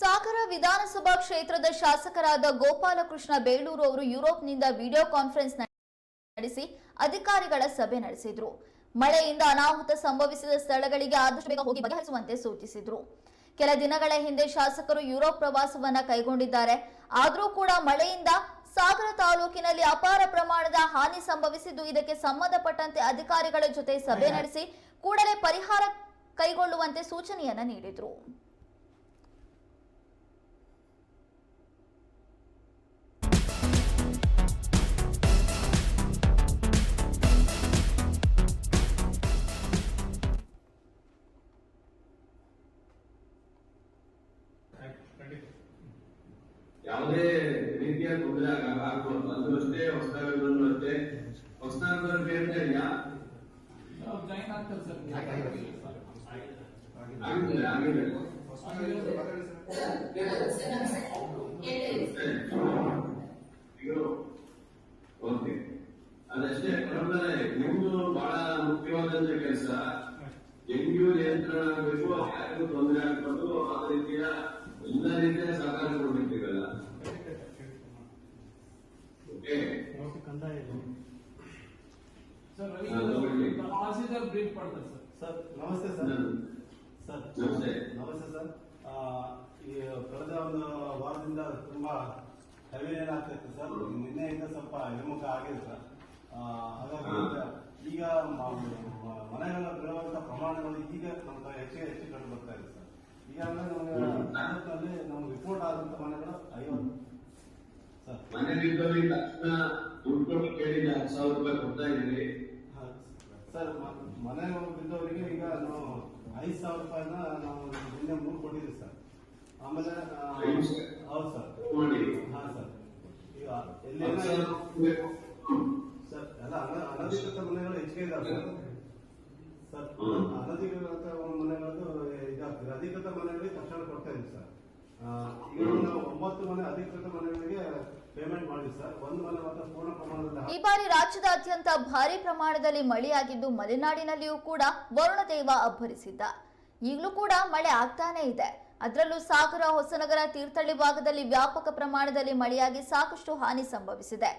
ಸಾಗರ ವಿಧಾನಸಭಾ ಕ್ಷೇತ್ರದ ಶಾಸಕರಾದ ಗೋಪಾಲಕೃಷ್ಣ ಬೇಳೂರು ಅವರು ಯುರೋಪ್ನಿಂದ ವಿಡಿಯೋ ಕಾನ್ಫರೆನ್ಸ್ ನಡೆಸಿ ಅಧಿಕಾರಿಗಳ ಸಭೆ ನಡೆಸಿದ್ರು. ಮಳೆಯಿಂದ ಅನಾಹುತ ಸಂಭವಿಸಿದ ಸ್ಥಳಗಳಿಗೆ ಆದಷ್ಟು ಬೇಗ ಹೋಗಿ ಬಗೆಹರಿಸುವಂತೆ ಸೂಚಿಸಿದ್ರು. ಕೆಲ ದಿನಗಳ ಹಿಂದೆ ಶಾಸಕರು ಯುರೋಪ್ ಪ್ರವಾಸವನ್ನ ಕೈಗೊಂಡಿದ್ದಾರೆ. ಆದರೂ ಕೂಡ ಮಳೆಯಿಂದ ಸಾಗರ ತಾಲೂಕಿನಲ್ಲಿ ಅಪಾರ ಪ್ರಮಾಣದ ಹಾನಿ ಸಂಭವಿಸಿದ್ದು ಇದಕ್ಕೆ ಸಂಬಂಧಪಟ್ಟಂತೆ ಅಧಿಕಾರಿಗಳ ಜೊತೆ ಸಭೆ ನಡೆಸಿ ಕೂಡಲೇ ಪರಿಹಾರ ಕೈಗೊಳ್ಳುವಂತೆ ಸೂಚನೆಯನ್ನ ನೀಡಿದ್ರು. ಯಾವುದೇ ರೀತಿಯ ತೊಂದರೆ ಆಗಬಾರದು. ಅಂದ್ರೂ ಅದು ಅಷ್ಟೇ ಹೊಸದಾಗಿರೋದು ಅಷ್ಟೇ. ಹೊಸದಾಗಿರೋದು ಬೇರೆ ಇದೆಯಾ ಜಾಯಿನ್ ಆಗ್ತಾರೆ ಸರ್. ಆಗಿದೆ ಆಗಿದೆ. ಓಕೆ. ಅದಷ್ಟೇ ನಿಮ್ದು ಬಹಳ ಮುಖ್ಯವಾದಂತ ಕೆಲಸ. ಡೆಂಗ್ಯೂ ನಿಯಂತ್ರಣ ಆಗಬೇಕು ಯಾರಿಗೂ ತೊಂದರೆ ಆಗಬಾರ್ದು. ಆ ರೀತಿಯ ಎಲ್ಲ ರೀತಿಯ ಸಹಕಾರ ಕೊಡ್ಬೇಕಿರಲ್ಲ ಓಕೆ ಸರ್ ರವಿ ಹಾ, ತಗೊಳ್ಳಿ. ತಹಸೀಲ್ದಾರ್ ಬ್ರೀಫ್ ಮಾಡ್ತಾರೆ ಸರ್ ಸರ್ ನಮಸ್ತೆ ಸರ್ ಸರ್ ನಮಸ್ತೆ. ಸರ್ ಈ ಕಳೆದ ಒಂದು ವಾರದಿಂದ ತುಂಬಾ ಹೆವಿ ರೇನ್ ಆಗ್ತಾ ಇತ್ತು ಸರ್ ನಿನ್ನೆಯಿಂದ ಸ್ವಲ್ಪ ಹಿಮ್ಮುಖ ಆಗಿದೆ ಸರ್ ಹಾಗಾಗಿ ಈಗ- ಮನೆಗಳ ಬೀಳುವಂತ ಪ್ರಮಾಣಗಳು ಈಗ ಸ್ವಲ್ಪ ಹೆಚ್ಚಿಗೆ ಹೆಚ್ಚು ಕಂಡು ಬರ್ತಾ ಇದೆ ಸರ್ ಈಗ ಅಂದ್ರೆ ನಮಗೆ ರಿಪೋರ್ಟ್ ಆದಂತ ಮನೆಗಳು ಐವತ್ತು ಸರ್ ಮನೆ ಬಿದ್ದವ್ರಿಗೆ ತಕ್ಷಣ ದುಡ್ಡು ಕೊಟ್ಟು ಕೇಳಿದ ಹತ್ತು ಸಾವಿರ ರೂಪಾಯಿ ಕೊಡ್ತಾ ಇದ್ದೀವಿ. ಸರ್ ಮನೆ ಬಿದ್ದವರಿಗೆ ಈಗ ನಾವು ಐದು ಸಾವಿರ ರೂಪಾಯಿನ ನಾವು ನಿನ್ನೆ ಮೂರು ಕೊಟ್ಟಿದ್ದೀವಿ ಸರ್. ಆಮೇಲೆ ಹೌದು ಸರ್. ನೋಡಿ ಹಾ ಸರ್. ಈಗ ಎಲ್ಲಿ ಸರ್ ಎಲ್ಲ ಅನ- ಅನಧಿಕೃತ ಮನೆಗಳು ಹೆಚ್ಚಿಗೆ ಇದಾವೆ ಸರ್. ಅನಧಿಕೃತ ಮನೆಗಳದ್ದು ಇದಾಗ್ತದೆ ಅಧಿಕೃತ ಮನೆಗಳಿಗೆ ತಕ್ಷಣ ಕೊಡ್ತಾ ಇದ್ದೀವಿ ಸರ್. ಈಗ ನಾವು ಈ ಬಾರಿ ರಾಜ್ಯದಾದ್ಯಂತ ಭಾರಿ ಪ್ರಮಾಣದಲ್ಲಿ ಮಳೆಯಾಗಿದ್ದು ಮಲೆನಾಡಿನಲ್ಲಿಯೂ ಕೂಡ ವರುಣದೇವ ಅಬ್ಬರಿಸಿದ್ದ. ಈಗಲೂ ಕೂಡ ಮಳೆ ಆಗ್ತಾನೇ ಇದೆ. ಅದರಲ್ಲೂ ಸಾಗರ, ಹೊಸನಗರ ತೀರ್ಥಹಳ್ಳಿ ಭಾಗದಲ್ಲಿ ವ್ಯಾಪಕ ಪ್ರಮಾಣದಲ್ಲಿ ಮಳೆಯಾಗಿ ಸಾಕಷ್ಟು ಹಾನಿ ಸಂಭವಿಸಿದೆ.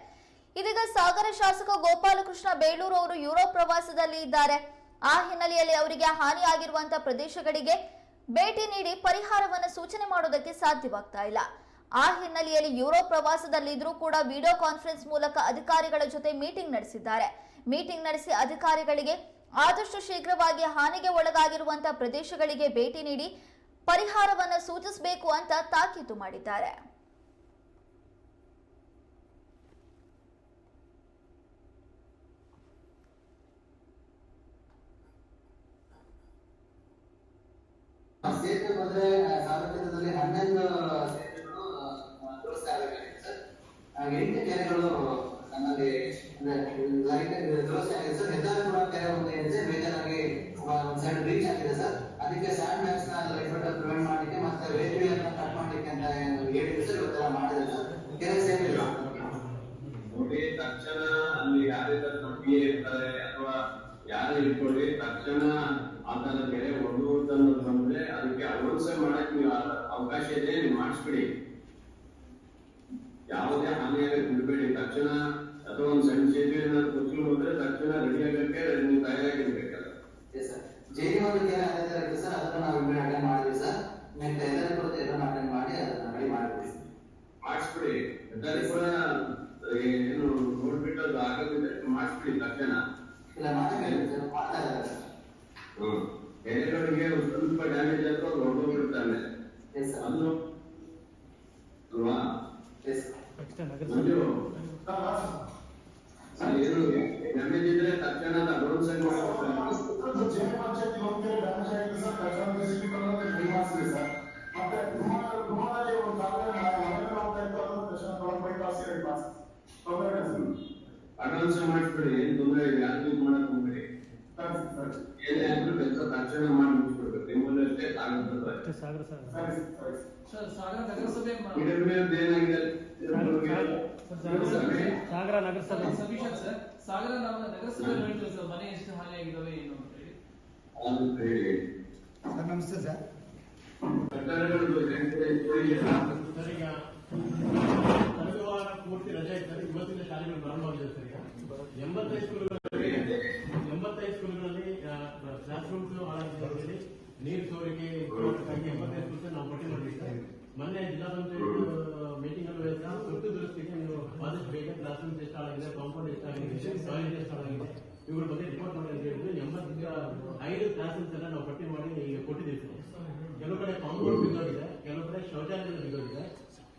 ಇದೀಗ ಸಾಗರ ಶಾಸಕ ಗೋಪಾಲಕೃಷ್ಣ ಬೇಳೂರು ಅವರು ಯುರೋಪ್ ಪ್ರವಾಸದಲ್ಲಿ ಇದ್ದಾರೆ. ಆ ಹಿನ್ನೆಲೆಯಲ್ಲಿ ಅವರಿಗೆ ಹಾನಿಯಾಗಿರುವಂತಹ ಪ್ರದೇಶಗಳಿಗೆ ಭೇಟಿ ನೀಡಿ ಪರಿಹಾರವನ್ನು ಸೂಚನೆ ಮಾಡೋದಕ್ಕೆ ಸಾಧ್ಯವಾಗ್ತಾ ಇಲ್ಲ. ಆ ಹಿನ್ನೆಲೆಯಲ್ಲಿ ಯುರೋಪ್ ಪ್ರವಾಸದಲ್ಲಿದ್ದರೂ ಕೂಡ ವಿಡಿಯೋ ಕಾನ್ಫರೆನ್ಸ್ ಮೂಲಕ ಅಧಿಕಾರಿಗಳ ಜೊತೆ ಮೀಟಿಂಗ್ ನಡೆಸಿದ್ದಾರೆ. ಮೀಟಿಂಗ್ ನಡೆಸಿ ಅಧಿಕಾರಿಗಳಿಗೆ ಆದಷ್ಟು ಶೀಘ್ರವಾಗಿ ಹಾನಿಗೆ ಒಳಗಾಗಿರುವಂತಹ ಪ್ರದೇಶಗಳಿಗೆ ಭೇಟಿ ನೀಡಿ ಪರಿಹಾರವನ್ನು ಸೂಚಿಸಬೇಕು ಅಂತ ತಾಕೀತು ಮಾಡಿದ್ದಾರೆ ಸೇತುವೆ ಬಂದ್ರೆ ಸಾರ್ವಜನಿಕದಲ್ಲಿ ಹನ್ನೊಂದು ಸೇತುವೆಗಳು ಆ, ತೋರಿಸ್ತಾ ಇದ್ದಾರೆ ಸರ್ ಆ, ಎಂಟು ಕೆರೆಗಳು ನಮ್ಮಲ್ಲಿ ಹೆದ್ದಾರಿ ಒಂದು ಸೈಡ್ ರೀಚ್ ಆಗಿದೆ ಸರ್. ಅದಕ್ಕೆ ಸ್ಯಾಂಡ್ ಮ್ಯಾಕ್ಸ್ನ ಲೈಟ್ ಪ್ರಿವೆಂಟ್ ಮಾಡಲಿಕ್ಕೆ ಮತ್ತೆ ಅನ್ನ ಕಟ್ ಮಾಡ್ಲಿಕ್ಕೆ ಅಂತ ಹೇಳಿದ್ರು ಸರ್, ಇವತ್ತೆಲ್ಲ ಸರ್. ಸೇರಿಲ್ಲ ನೋಡಿ, ತಕ್ಷಣ ಅಲ್ಲಿ ಯಾರಿದ್ದಾರೆ ನಮಗೆ ಇರ್ತಾರೆ ಅಥವಾ ಯಾರು ಇಟ್ಕೊಳ್ಳಿ ತಕ್ಷಣ ಆತನ ಕೆರೆ ಒಡೆಯುವುದನ್ನು ಬಂದ್ರೆ ಅದಕ್ಕೆ ಅಳವಡಿಸೆ ಮಾಡಕ್ ನೀವು ಅವಕಾಶ ಇದೆ, ನೀವು ಮಾಡಿಸ್ಬಿಡಿ. ಯಾವುದೇ ತಕ್ಷಣ ಅಥವಾ ಒಂದು ಸಣ್ಣ ಸೇತುವೆ ಏನಾದ್ರು ಕೊಚ್ಚಲು ಹೋದ್ರೆ ತಕ್ಷಣ ರೆಡಿ ಆಗಕ್ಕೆ ನೀವು ತಯಾರಾಗಿರ್ಬೇಕಲ್ಲ ಸರ್ ಅದನ್ನ ನಾವು ಇಬ್ಬರು ಅಟೆಂಡ್ ಮಾಡಿದ್ವಿ ಸರ್ ಅಟೆಂಡ್ ಮಾಡಿ ಅದನ್ನ ರೆಡಿ ಮಾಡಿದ್ವಿ ಮಾಡಿಸ್ಬಿಡಿ. ಎಲ್ಲರಿಗೂ ಕೂಡ ಏನು ನೋಡ್ಬಿಟ್ಟು ಅದು ಆಗೋದಿದ್ರೆ ಮಾಡಿಸ್ಬಿಡಿ ತಕ್ಷಣ ಇಲ್ಲ ಸರ್ ಎಲೆಗಳಿಗೆ ಸ್ವಲ್ಪ ಡ್ಯಾಮೇಜ್ ಆದ್ರೂ ಅದು ಹೊರಟೋಗ್ಬಿಡ್ತಾನೆ ಎಸ್ ಸರ್ ಅದು ಅಲ್ವಾ ಎಸ್ ಮಂಜು ಅಲ್ಲಿ ಏನು ಡ್ಯಾಮೇಜ್ ಇದ್ರೆ ತಕ್ಷಣ ಅಡ್ವಾನ್ಸ್ ಆಗಿ ಮಾಡ್ಬೇಕು ಅಡ್ವಾನ್ಸ್ ಮಾಡಿಸ್ಬಿಡಿ ಏನ್ ತೊಂದರೆ ಇಲ್ಲ ಯಾರು ಯೂಸ್ ಮಾಡಕ್ ಹೋಗ್ಬೇಡಿ ಏನೇ ಆದ್ರೂ ಕೆಲಸ ತಕ್ಷಣ ಮಾಡಿ ಮುಗಿಸ್ಬಿಡ್ಬೇಕು ನಿಮ್ಮಲ್ಲಿ ಅಷ್ಟೇ ಆಗುತ್ತೆ ಸರ್ ಸಾಗರ ನಗರಸಭೆ ಮ- ಇದರ ಮೇಲೆ ಏನಾಗಿದೆ ಸಭೆ ಸಾಗರ ನಗರಸಭೆ. ಸರ್ ಸಾಗರ ನಾವು ನಗರಸಭೆ ಹೇಳ್ತೀವಿ ಸರ್ ಮನೆ ಎಷ್ಟು ಹಾನಿ ಆಗಿದಾವೆ ಏನು ಅಂತ ಹೇಳಿ. ಸರ್ ನಮಸ್ತೆ ಸರ್. ಪೂರ್ತಿ ರಜೆ ಇದ್ದಾರೆ ಇವತ್ತಿನ ಶಾಲೆಗಳು ಪ್ರಾರಂಭವಾಗಿದೆ ಸರ್ ಈಗ ಎಂಬತ್ತೈದು ಸ್ಕೂಲ್ಗಳಲ್ಲಿ ಎಂಬತ್ತೈದು ಸ್ಕೂಲ್ಗಳಲ್ಲಿ ಕ್ಲಾಸ್ ರೂಮ್ಸ್ ನೀರು ಸೋರಿಕೆ ಎಂಬತ್ತೈದು ಸ್ಕೂಲ್ಸ್ ನಾವು ಪಟ್ಟಿ ಮಾಡಿದ್ವಿ ಸರ್ ಮೊನ್ನೆ ಜಿಲ್ಲಾ ಪಂಚಾಯತ್ ಮೀಟಿಂಗ್ ಅಲ್ಲಿ ತುರ್ತು ದುರಸ್ತಿಗೆ ನೀವು ಆದಷ್ಟು ಬೇಗ ಕ್ಲಾಸ್ ರೂಮ್ಸ್ ಎಷ್ಟು ಆಗಿದೆ ಕಾಂಪೌಂಡ್ ಎಷ್ಟಾಗಿದೆ ಟಾಯ್ಲೆಟ್ ಎಷ್ಟಾಗಿದೆ ಇವ್ರ ಬಗ್ಗೆ ರಿಪೋರ್ಟ್ ಮಾಡಿ ಅಂತ ಹೇಳಿದ್ರು. ಎಂಬತ್ತು ಐದು ಕ್ಲಾಸ್ ರೂಮ್ಸ್ ಎಲ್ಲ ನಾವು ಪಟ್ಟಿ ಮಾಡಿ ಕೊಟ್ಟಿದ್ದೀವಿ. ಕೆಲವು ಕಡೆ ಕಾಂಪೌಂಡ್ ಬಿದ್ದೋಗಿದೆ ಕೆಲವು ಕಡೆ ಶೌಚಾಲಯಗಳು ಬಿದ್ದೋಗಿದೆ